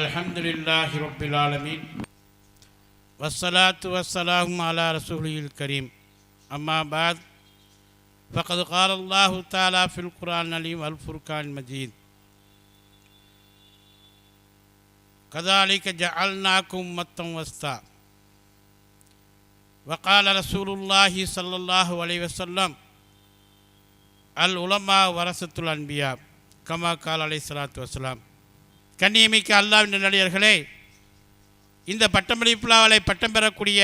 الحمد لله رب العالمين والصلاة والسلام على رسوله الكريم أما بعد فقد قال الله تعالى في القرآن العليم والفرقان المجيد كذلك جعلناكم أمة وسطا وقال رسول الله صلى الله عليه وسلم العلماء ورثة الأنبياء كما قال عليه الصلاة والسلام கண்ணியமிக்க அல்லாவின் நல்லடியார்களே இந்த பட்டமளிப்பு விழாவலை பட்டம் பெறக்கூடிய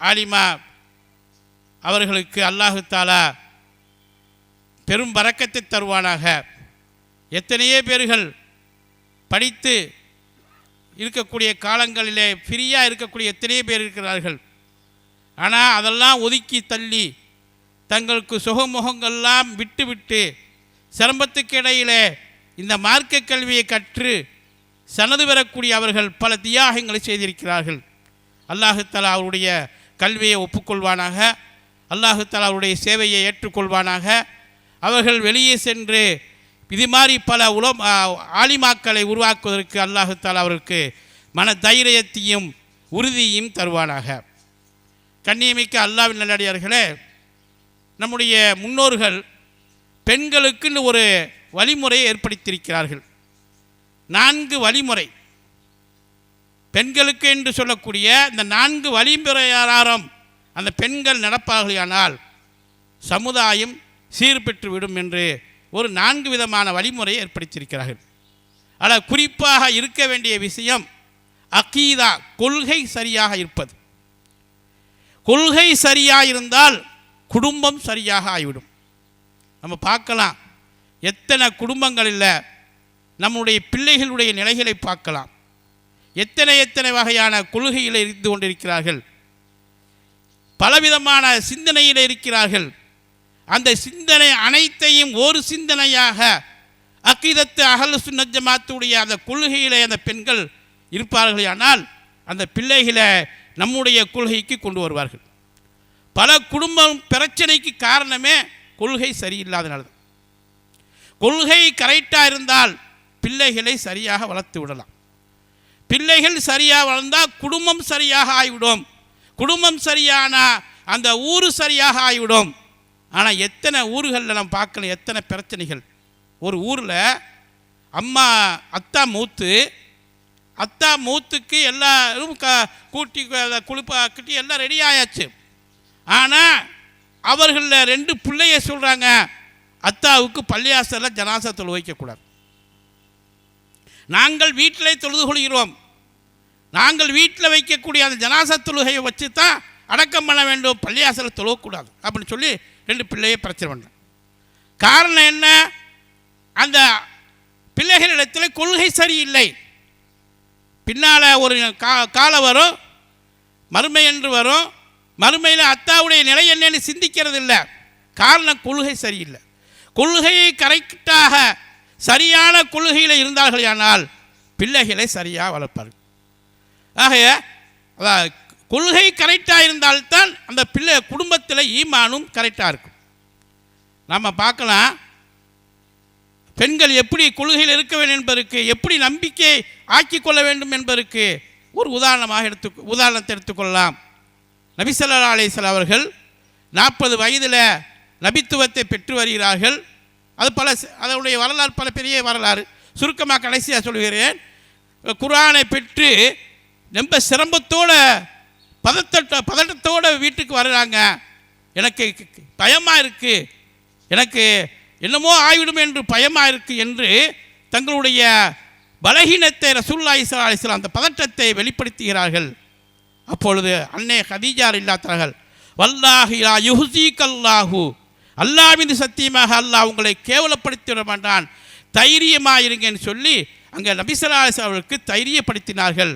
ஆலிமா அவர்களுக்கு அல்லாஹு தாலா பெரும் வரக்கத்தை தருவானாக. எத்தனையோ பேர்கள் படித்து இருக்கக்கூடிய காலங்களிலே ஃப்ரீயாக இருக்கக்கூடிய எத்தனையோ பேர் இருக்கிறார்கள். ஆனால் அதெல்லாம் ஒதுக்கி தள்ளி தங்களுக்கு சுகமுகங்கள்லாம் விட்டு விட்டு சிரமத்துக்கு இடையிலே இந்த மார்க்க கல்வியை கற்று சனது பெறக்கூடிய அவர்கள் பல தியாகங்களை செய்திருக்கிறார்கள். அல்லாஹுத்தலா அவருடைய கல்வியை ஒப்புக்கொள்வானாக. அல்லாஹுத்தலா அவருடைய சேவையை ஏற்றுக்கொள்வானாக. அவர்கள் வெளியே சென்று இது மாதிரி பல உலம் ஆலிமாக்களை உருவாக்குவதற்கு அல்லாஹு அவருக்கு மன தைரியத்தையும் உறுதியையும் தருவானாக. கண்ணியமிக்க அல்லாவின் நல்லடியார்களே நம்முடைய முன்னோர்கள் பெண்களுக்குன்னு ஒரு வழிமுறையை ஏற்படுத்தியிருக்கிறார்கள். நான்கு வழிமுறை. பெண்களுக்கு என்று சொல்லக்கூடிய இந்த நான்கு வழிமுறையாரம் அந்த பெண்கள் நடப்பார்களானால் சமுதாயம் சீர்பெற்று விடும் என்று ஒரு நான்கு விதமான வழிமுறையை ஏற்படுத்தியிருக்கிறார்கள். ஆனால் குறிப்பாக இருக்க வேண்டிய விஷயம் அக்கீதா கொள்கை சரியாக இருப்பது. கொள்கை சரியாக இருந்தால் குடும்பம் சரியாக ஆகிவிடும். நம்ம பார்க்கலாம். எத்தனை குடும்பங்களில் நம்முடைய பிள்ளைகளுடைய நிலைகளை பார்க்கலாம். எத்தனை எத்தனை வகையான கொள்கையில் இருந்து கொண்டிருக்கிறார்கள். பலவிதமான சிந்தனையில் இருக்கிறார்கள். அந்த சிந்தனை அனைத்தையும் ஒரு சிந்தனையாக அக்கீதத்து அகல் சுன்னஜமாத்துடைய அந்த கொள்கையிலே அந்த பெண்கள் இருப்பார்களே ஆனால் அந்த பிள்ளைகளை நம்முடைய கொள்கைக்கு கொண்டு வருவார்கள். பல குடும்பம் பிரச்சனைக்கு காரணமே கொள்கை சரியில்லாதனால தான். கொள்கை கரெக்டாக இருந்தால் பிள்ளைகளை சரியாக வளர்த்து விடலாம். பிள்ளைகள் சரியாக வளர்ந்தால் குடும்பம் சரியாக ஆகிவிடும். குடும்பம் சரியான அந்த ஊர் சரியாக ஆகிவிடும். ஆனால் எத்தனை ஊர்களில் நம்ம பார்க்கணும் எத்தனை பிரச்சனைகள். ஒரு ஊரில் அம்மா அத்தா மூத்து அத்தா மூத்துக்கு எல்லாரும் க கூட்டி குளிப்பா கட்டி எல்லாம் ரெடி ஆயாச்சு. ஆனால் அவர்களில் ரெண்டு பிள்ளைய சொல்கிறாங்க அத்தாவுக்கு பள்ளியாசலில் ஜனாசா தொழு வைக்கக்கூடாது. நாங்கள் வீட்டிலே தொழுது கொள்கிறோம். நாங்கள் வீட்டில் வைக்கக்கூடிய அந்த ஜனாசா தொழுகையை வச்சு தான் அடக்கம் பண்ண வேண்டும். பள்ளியாசலில் தொழுகக்கூடாது அப்படின்னு சொல்லி ரெண்டு பிள்ளையை பிரச்சனை பண்ணேன் காரணம் என்ன? அந்த பிள்ளைகளிடத்தில் கொள்கை சரியில்லை. பின்னால் ஒரு கா காலம் வரும். மறுமை என்று வரும். மறுமையில் அத்தாவுடைய நிலை என்னன்னு சிந்திக்கிறது இல்லை காரணம் கொள்கை சரியில்லை. கொள்கையை கரெக்டாக சரியான கொள்கையில் இருந்தார்கள் ஆனால் பிள்ளைகளை சரியாக வளர்ப்பார்கள். ஆகைய கொள்கை கரெக்டாக இருந்தால்தான் அந்த பிள்ளை குடும்பத்தில் ஈமானும் கரெக்டாக இருக்கும். நம்ம பார்க்கலாம் பெண்கள் எப்படி கொள்கையில் இருக்க வேண்டும் என்பதற்கு எப்படி நம்பிக்கை ஆக்கி கொள்ள வேண்டும் என்பதற்கு ஒரு உதாரணமாக எடுத்து உதாரணத்தை எடுத்துக்கொள்ளலாம். நபிசல்லா அலிஸ்லாம் அவர்கள் நாற்பது வயதில் நபித்துவத்தை பெற்று வருகிறார்கள். அது பல அதனுடைய வரலாறு பல பெரிய வரலாறு. சுருக்கமாக கடைசியாக சொல்கிறேன் குரானை பெற்று ரொம்ப சிரமத்தோடு பதத்தட்ட பதட்டத்தோடு வீட்டுக்கு வர்றாங்க. எனக்கு பயமாக இருக்குது எனக்கு என்னமோ ஆகிவிடும் என்று பயமாக இருக்குது என்று தங்களுடைய பலகீனத்தை ரசூல்லா இஸ்லா அலிஸ்லாம் அந்த பதட்டத்தை வெளிப்படுத்துகிறார்கள். அப்பொழுது அன்னை ஹதீஜார் இல்லாத்தார்கள் வல்லாஹிலா யுஹுசீக் கல்லாஹூ அல்லாவின் சத்தியமாக அல்லாஹ் உங்களை கேவலப்படுத்தி விட மாட்டான் தைரியமாயிருங்கன்னு சொல்லி அங்கே நபிசல்லா அவர்களுக்கு தைரியப்படுத்தினார்கள்.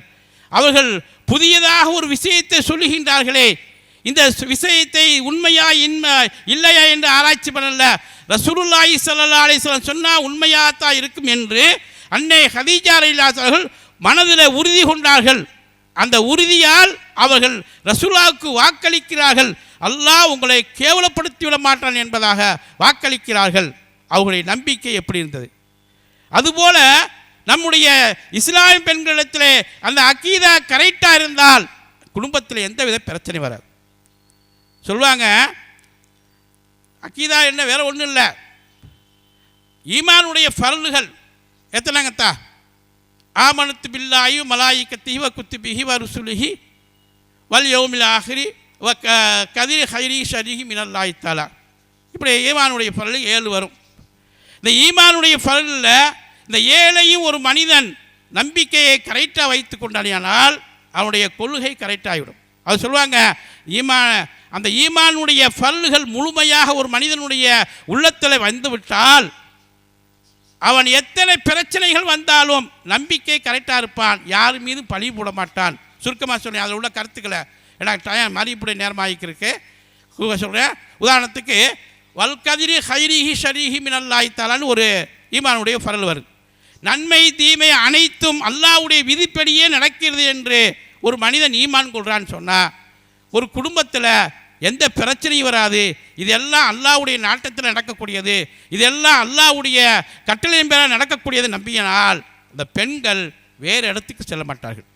அவர்கள் புதியதாக ஒரு விஷயத்தை சொல்லுகின்றார்களே. இந்த விஷயத்தை உண்மையா இன்மை இல்லையா என்று ஆராய்ச்சி பண்ணல. ரசூலுல்லாஹி சல்லா அலைஹி சொன்னால் உண்மையாகத்தான் இருக்கும் என்று அன்னை ஹதீஜா இல்லாதவர்கள் மனதில் உறுதி கொண்டார்கள். அந்த உறுதியால் அவர்கள் ரசூலாவுக்கு வாக்களிக்கிறார்கள். அல்லாஹ் உங்களை கேவலப்படுத்தி விட மாட்டான் என்பதாக வாக்களிக்கிறார்கள். அவர்களுடைய நம்பிக்கை எப்படி இருந்தது? அதுபோல நம்முடைய இஸ்லாமிய பெண்களிடத்தில் அந்த அக்கீதா கரெக்டாக இருந்தால் குடும்பத்தில் எந்த வித பிரச்சனை வராது. சொல்லுவாங்க அக்கீதா என்ன வேற ஒன்றும் இல்லை. ஈமானுடைய ஃபரலுகள் எத்தனைங்கத்தா ஆமனத்து பில்லாயு மலாயிக்கத்தி வ குத்துபிஹி வ ருசுலிஹி வல் யோமில் ஆஹிரி கதிர் ஹைரி ஷரிஹி மினல்லாய் தாலா இப்படி ஈமானுடைய ஃபரல் ஏழு வரும். இந்த ஈமானுடைய ஃபரலில் இந்த ஏழையும் ஒரு மனிதன் நம்பிக்கையை கரெக்டாக வைத்து கொண்டாடியானால் அவனுடைய கொள்கை கரெக்டாகிவிடும் அது சொல்லுவாங்க ஈமா அந்த ஈமானுடைய பல்கள் முழுமையாக ஒரு மனிதனுடைய உள்ளத்தில் வந்துவிட்டால் அவன் எத்தனை பிரச்சனைகள் வந்தாலும் நம்பிக்கை கரெக்டாக இருப்பான் யார் மீதும் பழி போட மாட்டான் சுருக்கமாக சொன்னேன் அதில் உள்ள கருத்துக்களை. எனக்கு டைம் மதிப்புடைய நேரமாகிருக்கு சொல்கிறேன் உதாரணத்துக்கு வல்கதிரி ஹைரிஹி ஷரீஹி மினல்லாய் தாலான்னு ஒரு ஈமானுடைய பரல் வருது. நன்மை தீமை அனைத்தும் அல்லாவுடைய விதிப்படியே நடக்கிறது என்று ஒரு மனிதன் ஈமான் கொள்கிறான்னு சொன்னால் ஒரு குடும்பத்தில் எந்த பிரச்சனையும் வராது. இதெல்லாம் அல்லாவுடைய நாட்டத்தில் நடக்கக்கூடியது. இதெல்லாம் அல்லாஹ்வுடைய கட்டளையின் பேரால் நடக்கக்கூடியது நம்பியனால் இந்த பெண்கள் வேறு இடத்துக்கு செல்ல மாட்டார்கள்.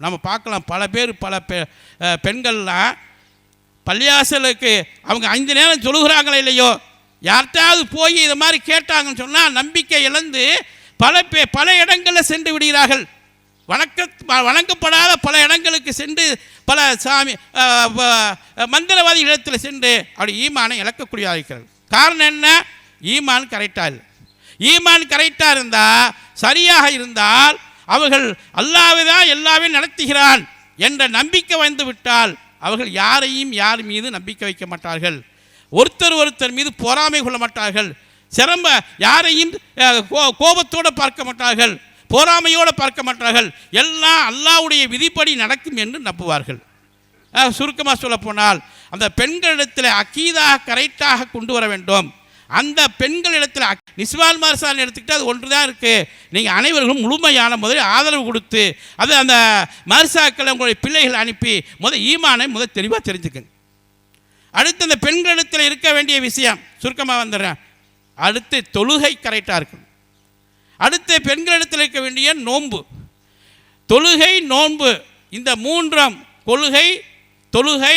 நம்ம பார்க்கலாம். பல பேர் பல பெ பெண்கள்லாம் பள்ளியாசலுக்கு அவங்க ஐந்து நேரம் சொல்லுகிறாங்களே இல்லையோ யார்கிட்டாவது போய் இது மாதிரி கேட்டாங்கன்னு சொன்னால் நம்பிக்கை இழந்து பல பே பல இடங்களில் சென்று விடுகிறார்கள். வணக்க வணங்கப்படாத பல இடங்களுக்கு சென்று பல சாமி வ- மந்திரவாதி இடத்தில் சென்று அப்படி ஈமானை இழக்கக்கூடியதாக இருக்கிறது காரணம் என்ன? ஈமான் கரெக்டாக இல்லை. ஈமான் கரெக்டாக இருந்தால் சரியாக இருந்தால் அவர்கள் அல்லாஹ்வே தான் எல்லாமே நடத்துகிறான் என்ற நம்பிக்கை வந்து விட்டால் அவர்கள் யாரையும் யார் மீது நம்பிக்கை வைக்க மாட்டார்கள். ஒருத்தர் ஒருத்தர் மீது பொறாமை கொள்ள மாட்டார்கள். சிரம யாரையும் கோ- கோபத்தோடு பார்க்க மாட்டார்கள். பொறாமையோடு பார்க்க மாட்டார்கள். எல்லாம் அல்லாவுடைய விதிப்படி நடக்கும் என்று நம்புவார்கள். சுருக்கமாக சொல்லப்போனால் அந்த பெண்களிடத்தில் அக்கீதாக கரெக்டாக கொண்டு வர வேண்டும். அந்த பெண்களிடத்தில் அக்- நிஸ்வால் மார்சால் எடுத்துக்கிட்டு அது ஒன்று தான் இருக்குது நீங்கள் அனைவர்களும் முழுமையான முதலில் ஆதரவு கொடுத்து அது அந்த மர்சாக்களை உங்களுடைய பிள்ளைகள் அனுப்பி முதல் ஈமானை முதல் தெளிவாக தெரிஞ்சுக்கங்க. அடுத்து அந்த பெண்களிடத்தில் இருக்க வேண்டிய விஷயம் சுருக்கமாக வந்துடுறேன். அடுத்து தொழுகை கரெக்டாக இருக்கும் அடுத்து பெண்களிடத்தில் இருக்க வேண்டிய நோன்பு. தொழுகை நோன்பு இந்த மூன்றும் கொள்கை தொழுகை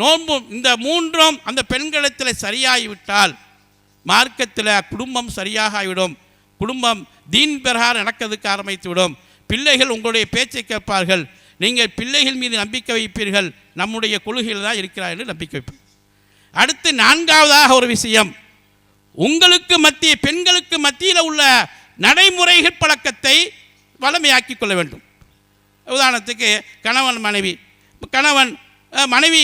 நோன்பும் இந்த மூன்றும் அந்த பெண்களிடத்தில் சரியாகிவிட்டால் மார்க்கத்தில் குடும்பம் சரியாக ஆகிவிடும் குடும்பம் தீன் பிரகாரம் நடக்கிறதுக்கு ஆரம்பித்துவிடும். பிள்ளைகள் உங்களுடைய பேச்சை கேட்பார்கள். நீங்கள் பிள்ளைகள் மீது நம்பிக்கை வைப்பீர்கள். நம்முடைய கொள்கையில் தான் இருக்கிறார் என்று நம்பிக்கை வைப்பீர்கள். அடுத்து நான்காவதாக ஒரு விஷயம். உங்களுக்கு மத்திய பெண்களுக்கு மத்தியில் உள்ள நடைமுறைகள் பழக்கத்தை வளமையாக்கி கொள்ள வேண்டும். உதாரணத்துக்கு கணவன் மனைவி. கணவன் மனைவி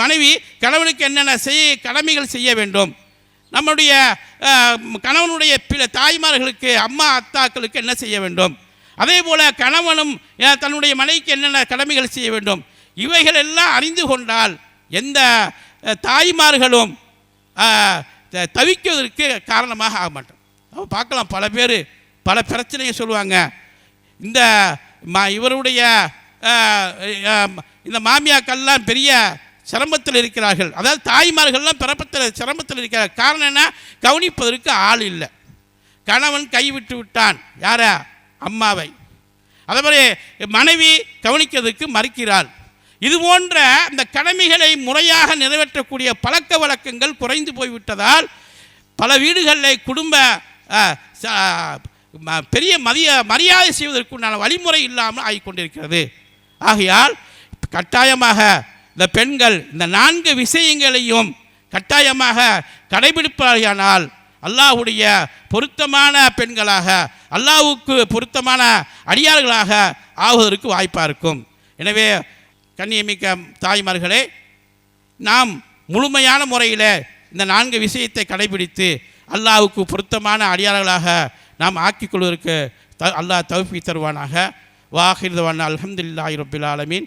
மனைவி கணவனுக்கு என்னென்ன செய்ய கடமைகள் செய்ய வேண்டும். நம்முடைய கணவனுடைய பிற தாய்மார்களுக்கு அம்மா அத்தாக்களுக்கு என்ன செய்ய வேண்டும்? அதே போல் கணவனும் தன்னுடைய மனைவிக்கு என்னென்ன கடமைகள் செய்ய வேண்டும்? இவைகள் எல்லாம் அறிந்து கொண்டால் எந்த தாய்மார்களும் த- தவிக்குவதற்கு காரணமாக ஆக மாட்டோம். அப்போ பார்க்கலாம் பல பேர் பல பிரச்சனையை சொல்லுவாங்க. இந்த மா இவருடைய இந்த மாமியாக்கள்லாம் பெரிய சிரமத்தில் இருக்கிறார்கள். அதாவது தாய்மார்கள்லாம் பிறப்பத்தில் சிரமத்தில் இருக்கிறார். காரணம் என்ன? கவனிப்பதற்கு ஆள் இல்லை. கணவன் கைவிட்டு விட்டான். யாரா? அம்மாவை. அதே மாதிரி மனைவி கவனிக்கிறதுக்கு மறுக்கிறாள். இது போன்ற இந்த கடமைகளை முறையாக நிறைவேற்றக்கூடிய பழக்க வழக்கங்கள் குறைந்து போய்விட்டதால் பல வீடுகளில் குடும்ப பெரிய மதிய மரியாதை செய்வதற்குண்டான வழிமுறை இல்லாமல் ஆகிக்கொண்டிருக்கிறது. ஆகையால் கட்டாயமாக இந்த பெண்கள் இந்த நான்கு விஷயங்களையும் கட்டாயமாக கடைபிடிப்பாயானால் அல்லாஹ்வுடைய பொருத்தமான பெண்களாக அல்லாஹுக்கு பொருத்தமான அடியார்களாக ஆவதற்கு வாய்ப்பாக இருக்கும். எனவே கண்ணியமிக்க தாய்மார்களே நாம் முழுமையான முறையில் இந்த நான்கு விஷயத்தை கடைபிடித்து அல்லாஹுக்கு பொருத்தமான அடியார்களாக நாம் ஆக்கிக் கொள்வதற்கு த அல்லாஹ் தௌஃபி தருவானாக. வாஹிர்தவான் அல்ஹம்துலில்லாஹி ரபில் ஆலமீன்.